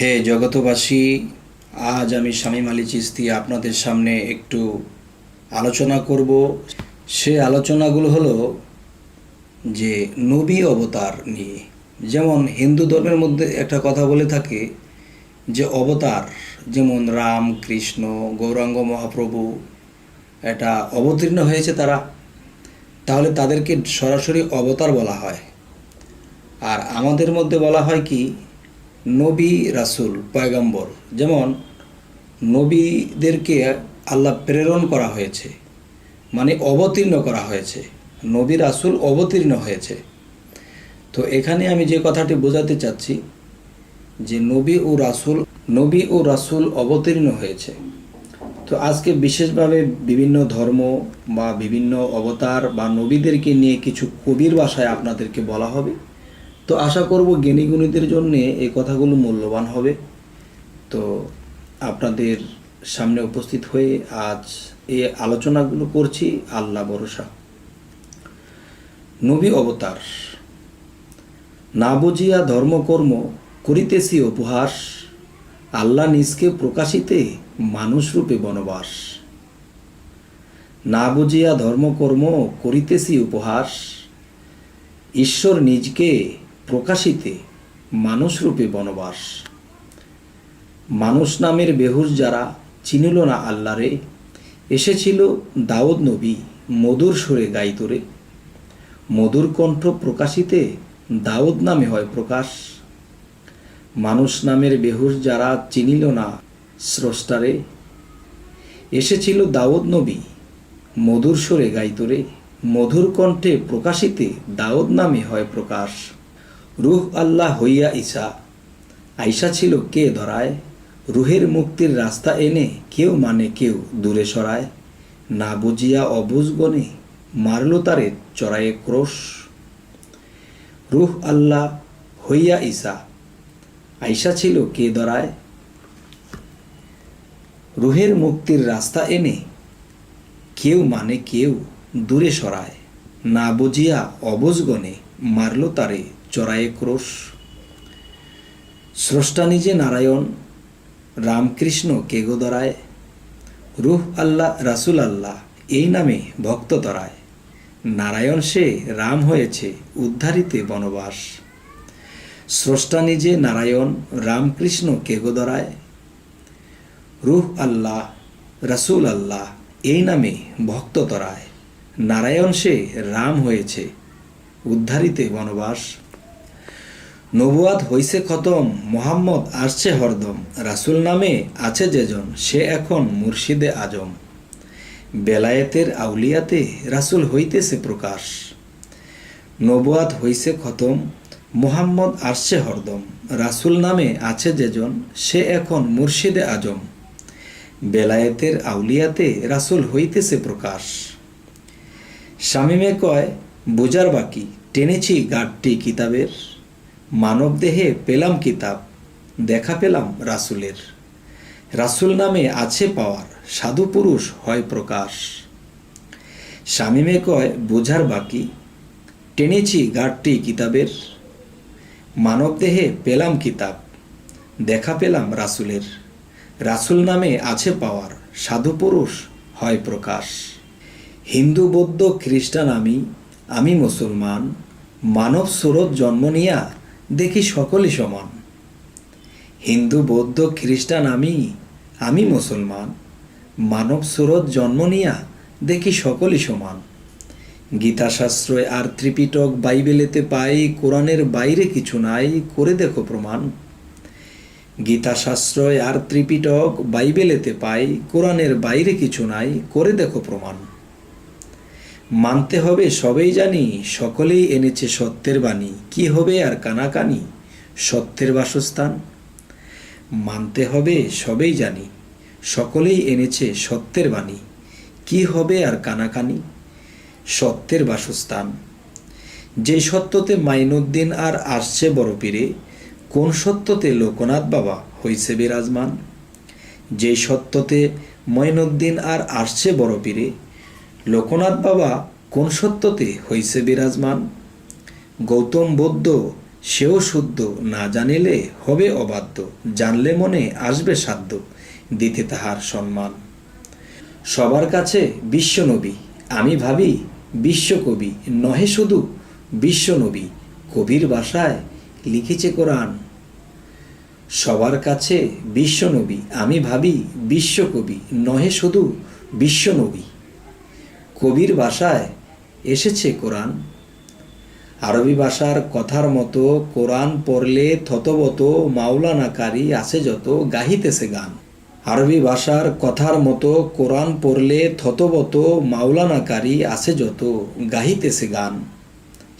হে জগতবাসী আজ আমি স্বামী আলী চিস্তি আপনাদের সামনে একটু আলোচনা করব। সে আলোচনাগুলো হলো যে নবী অবতার নিয়ে। যেমন হিন্দু ধর্মের মধ্যে একটা কথা বলে থাকে যে অবতার যেমন রাম, কৃষ্ণ, গৌরাঙ্গ মহাপ্রভু এটা অবতীর্ণ হয়েছে তারা। তাহলে তাদেরকে সরাসরি অবতার বলা হয়। আর আমাদের মধ্যে বলা হয় কি নবী রাসুল, পয়গম্বর। যেমন, নবীদেরকে আল্লাহ প্রেরণ করা হয়েছে মানে অবতীর্ণ করা হয়েছে। নবী রাসূল অবতীর্ণ হয়েছে। তো এখানে আমি যে কথাটি বোঝাতে চাচ্ছি, যে নবী ও রাসূল, নবী ও রাসূল অবতীর্ণ হয়েছে। তো আজকে বিশেষভাবে বিভিন্ন ধর্ম বা বিভিন্ন অবতার বা নবীদেরকে নিয়ে কিছু কবির ভাষায় আপনাদেরকে বলা হবে। তো আশা করব জ্ঞানীগুণীদের জন্য এই কথাগুলো মূল্যবান হবে। তো আপনাদের সামনে উপস্থিত হয়ে আজ এই আলোচনাগুলো করছি আল্লাহ ভরসা। নবী অবতার, না বুঝিয়া ধর্মকর্ম করিতেছি উপহাস, আল্লাহ নিজকে প্রকাশিতে মানুষরূপে বনবাস। না বুঝিয়া ধর্মকর্ম করিতেছি উপহাস, ঈশ্বর নিজকে প্রকাশিতে মানুষরূপে বনবাস। মানুষ নামের বেহুশ যারা চিনিল না আল্লাহরে, এসেছিল দাউদ নবী মধুর সুরে গাইতরে। মধুর কণ্ঠ প্রকাশিতে দাউদ নামে হয় প্রকাশ। মানুষ নামের বেহুশ যারা চিনিল না স্রষ্টারে, এসেছিল দাউদ নবী মধুর সুরে গাইতরে। মধুর কণ্ঠে প্রকাশিতে দাউদ নামে হয় প্রকাশ। রুহ আল্লাহ হইয়া ঈশা আইসা ছিল কে ধরায়? রুহের মুক্তির রাস্তা এনে কেউ মানে কেউ দূরে সরায়? না বুঝিয়া অবুঝগণে মারল তারে চড়ায়ে ক্রোশ। রুহ আল্লাহ হইয়া ঈশা আইসা ছিল কে ধরায়? রুহের মুক্তির রাস্তা এনে কেউ মানে কেউ দূরে সরায়। না বুঝিয়া অবজগণে মারল তারে চড়ায়ে ক্রোশ। স্রষ্টা নিজে নারায়ণ, রামকৃষ্ণ কেগো দরায়, রুহ আল্লাহ রাসুল আল্লাহ এই নামে ভক্ত তরায়। নারায়ণ সে রাম হয়েছে উদ্ধারিতে বনবাস। স্রষ্টা নিজে নারায়ণ, রামকৃষ্ণ কেগো দরায়, রুহ আল্লাহ রাসুল আল্লাহ এই নামে ভক্ত তরায়। নারায়ণ সে রাম হয়েছে, উদ্ধারিতে বনবাস। নবুয়াদ হইছে খতম, মোহাম্মদ আসছে হরদম, রাসুল নামে আছে যেজন, সে এখন মুর্শিদে আজম। বেলায়েতের আউলিয়াতে রাসুল হইতেছে প্রকাশ। নবুয়াদ হইছে খতম, মোহাম্মদ আসছে হরদম, রাসুল নামে আছে যেজন, সে এখন মুর্শিদে আজম। বেলায়েতের আউলিয়াতে রাসুল হইতেছে প্রকাশ। শামিমে কয়, বোঝার বাকি, টেনেছি গাঢ়টি কিতাবের। মানব দেহে পেলাম কিতাব, দেখা পেলাম রাসুলের। রাসুল নামে আছে পাওয়ার, সাধু পুরুষ হয় প্রকাশ। শামিমে কয়, বোঝার বাকি, টেনেছি গাঢ়টি কিতাবের। মানব দেহে পেলাম কিতাব, দেখা পেলাম রাসুলের। রাসুল নামে আছে পাওয়ার, সাধু পুরুষ হয় প্রকাশ। হিন্দু, বৌদ্ধ, খ্রিস্টান, আমি আমি মুসলমান, মানব স্রোত জন্ম নিয়া দেখি সকলই সমান। হিন্দু, বৌদ্ধ, খ্রিস্টান, আমি আমি মুসলমান, মানব স্রোত জন্ম নিয়া দেখি সকলই সমান। গীতাশাস্ত্রয় আর ত্রিপিটক বাইবেলেতে পাই, কোরআনের বাইরে কিছু নাই, করে দেখো প্রমাণ। গীতাশাস্ত্রয় আর ত্রিপিটক বাইবেলেতে পাই, কোরআনের বাইরে কিছু নাই, করে দেখো প্রমাণ। মানতে হবে, সবেই জানি, সকলেই এনেছে সত্যের বাণী। কি হবে আর কানাকানি? সত্যের বাসস্থান? মানতে হবে, সবেই জানি, সকলেই এনেছে সত্যের বাণী। কি হবে আর কানাকানি? সত্যের বাসস্থান। যে সত্যতে মাইনুদ্দিন আর আসছে বড় পীরে, কোন সত্যতে লোকনাথ বাবা হইছে বিরাজমান? যে সত্যতে মঈনুদ্দিন আর আসছে বড় পীরে লোকনাথ বাবা কোন সত্যতে হইছে বিরাজমান? গৌতম বৌদ্ধ সেও শুদ্ধ, না জানিলে হবে অবাধ্য, জানলে মনে আসবে সাধ্য, দিতে তাহার সম্মান। সবার কাছে বিশ্বনবী আমি ভাবি বিশ্বকবি নহে শুধু বিশ্বনবী কবির ভাষায় লিখেছে কোরআন। সবার কাছে বিশ্বনবী আমি ভাবি বিশ্বকবি নহে শুধু বিশ্বনবী কবির ভাষায় এসেছে কোরআন। আরবি ভাষার কথার মতো কোরআন পড়লে থতবত, মাওলানাকারী আছে যত, গাহিতেছে গান। আরবি ভাষার কথার মতো কোরআন পড়লে থতবত, মাওলানাকারী আছে যত, গাহিতেছে গান।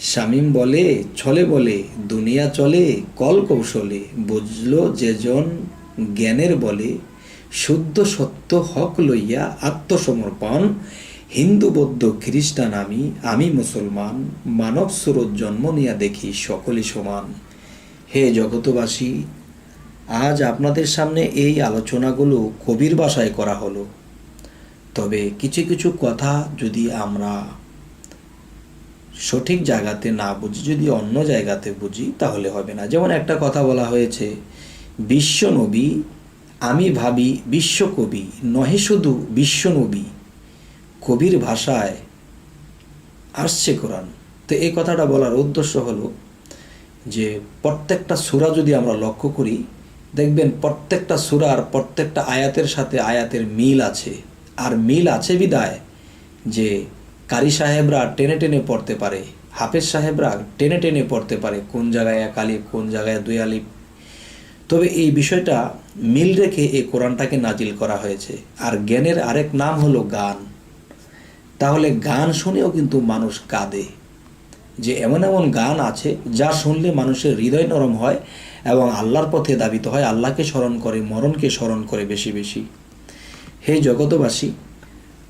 শামীম বলে, ছলে বলে, দুনিয়া চলে, কল কৌশলে, বুঝল যেজন জ্ঞানের বলে, শুদ্ধ সত্য হক লইয়া আত্মসমর্পণ হিন্দু, বৌদ্ধ, খ্রিস্টান, আমি আমি মুসলমান, মানব স্রোত জন্ম নিয়া দেখি সকলে সমান। হে জগতবাসী আজ আপনাদের সামনে এই আলোচনাগুলো কবির ভাষায় করা হলো। তবে কিছু কিছু কথা যদি আমরা সঠিক জায়গাতে না বুঝি, যদি অন্য জায়গাতে বুঝি, তাহলে হবে না। যেমন একটা কথা বলা হয়েছে বিশ্বনবী আমি ভাবি বিশ্বকবি নহে শুধু বিশ্বনবী কবির ভাষায় আসছে কোরআন। তো এই কথাটা বলার উদ্দেশ্য হলো যে প্রত্যেকটা সূরা যদি আমরা লক্ষ্য করি, দেখবেন প্রত্যেকটা সুরার প্রত্যেকটা আয়াতের সাথে আয়াতের মিল আছে। আর মিল আছে বিদায় যে কারি সাহেবরা টেনে টেনে পড়তে পারে, হাফেজ সাহেবরা টেনে টেনে পড়তে পারে, কোন জায়গায় এক আলিফ, কোন জায়গায় দুই আলিফ। তবে এই বিষয়টা মিল রেখে এই কোরআনটাকে নাজিল করা হয়েছে। আর জ্ঞানের আরেক নাম হলো গান। তাহলে গান শুনেও কিন্তু মানুষ কাঁদে। যে এমন এমন গান আছে যা শুনলে মানুষের হৃদয় নরম হয় এবং আল্লাহর পথে দাবিত হয়, আল্লাহকে স্মরণ করে, মরণকে স্মরণ করে বেশি বেশি। হে জগতবাসী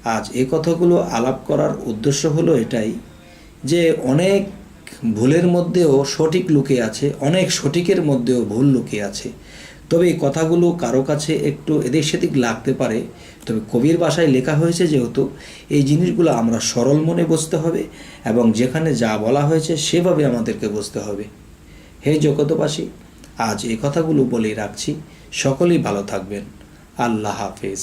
আজ এ কথাগুলো আলাপ করার উদ্দেশ্য হলো এটাই যে অনেক ভুলের মধ্যেও সঠিক লুকিয়ে আছে, অনেক সঠিকের মধ্যেও ভুল লুকিয়ে আছে। তবে এই কথাগুলো কারও কাছে একটু এদিক সেদিক লাগতে পারে। তবে কবির বাসায় লেখা হয়েছে যেহেতু, এই জিনিসগুলো আমরা সরল মনে বসতে হবে এবং যেখানে যা বলা হয়েছে সেভাবে আমাদেরকে বসতে হবে। হে জগতবাসী আজ এই কথাগুলো বলেই রাখছি। সকলেই ভালো থাকবেন। আল্লাহ হাফেজ।